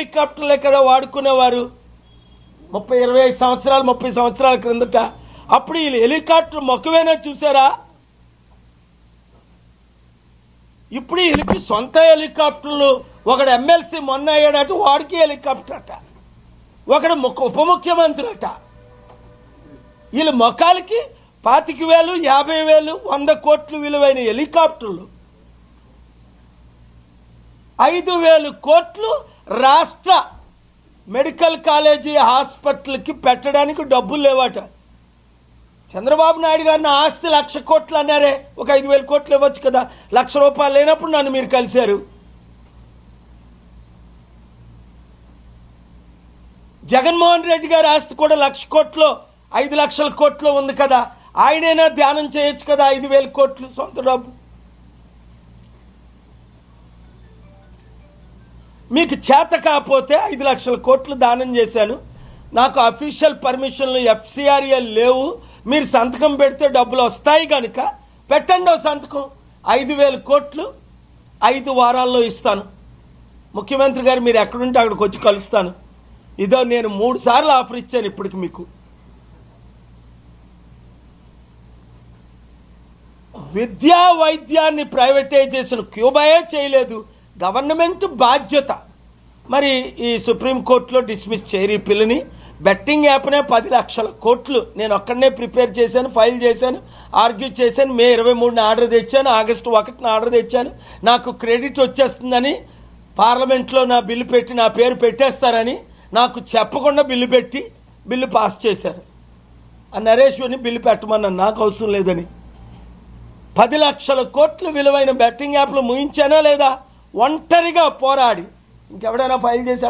హెలికాప్టర్లే కదా వాడుకునేవారు. ముప్పై ఇరవై ఐదు సంవత్సరాలు ముప్పై సంవత్సరాల క్రిందట. అప్పుడు ఈ హెలికాప్టర్ మొక్కవేనా చూసారా? ఇప్పుడు వీళ్ళకి సొంత హెలికాప్టర్లు ఒకడు ఎమ్మెల్సీ మొన్న అయ్యాడట వాడికి హెలికాప్టర్ అట. ఒకడు ఉప ముఖ్యమంత్రి అట వీళ్ళ మొఖాలకి పాతిక వేలు యాభై వేలు వంద కోట్లు విలువైన హెలికాప్టర్లు. ఐదు వేలు కోట్లు రాష్ట్ర మెడికల్ కాలేజీ హాస్పిటల్కి పెట్టడానికి డబ్బులు లేవట. చంద్రబాబు నాయుడు గారిని ఆస్తి లక్ష కోట్లు అన్నారే. ఒక ఐదు వేల కోట్లు ఇవ్వచ్చు కదా. లక్ష రూపాయలు లేనప్పుడు నన్ను మీరు కలిశారు. జగన్మోహన్ రెడ్డి గారి ఆస్తి కూడా లక్ష కోట్లు ఐదు లక్షల కోట్లు ఉంది కదా. ఆయనైనా ధ్యానం చేయొచ్చు కదా ఐదు వేల కోట్లు సొంత డబ్బు. మీకు చేత కాకపోతే ఐదు లక్షల కోట్లు దానం చేశాను. నాకు అఫీషియల్ పర్మిషన్లు ఎఫ్సిఆర్ఏ లేవు. మీరు సంతకం పెడితే డబ్బులు వస్తాయి కనుక పెట్టండి ఓ సంతకం. ఐదు వేల కోట్లు ఐదు వారాల్లో ఇస్తాను. ముఖ్యమంత్రి గారు మీరు ఎక్కడుంటే అక్కడికి వచ్చి కలుస్తాను. ఇదో నేను మూడు సార్లు ఆఫర్ ఇచ్చాను ఇప్పటికి మీకు. విద్యా వైద్యాన్ని ప్రైవేటైజేషన్ క్యూబాయే చేయలేదు. గవర్నమెంట్ బాధ్యత. మరి ఈ సుప్రీంకోర్టులో డిస్మిస్ చేయరు ఈ పిల్లని బెట్టింగ్ యాప్నే పది లక్షల కోట్లు నేను ఒక్కడనే ప్రిపేర్ చేశాను ఫైల్ చేశాను ఆర్గ్యూ చేశాను మే ఇరవై మూడున ఆర్డర్ తెచ్చాను ఆగస్టు ఒకటిన ఆర్డర్ తెచ్చాను నాకు క్రెడిట్ వచ్చేస్తుందని పార్లమెంట్లో నా బిల్లు పెట్టి నా పేరు పెట్టేస్తారని నాకు చెప్పకుండా బిల్లు పెట్టి బిల్లు పాస్ చేశారు. ఆ నరేశ్వర్ని బిల్లు పెట్టమన్నాను నాకు అవసరం లేదని. పది లక్షల కోట్లు విలువైన బెట్టింగ్ యాప్లు ముగించానా లేదా? ఒంటరిగా పోరాడి ఇంకెవడైనా ఫైల్ చేశారు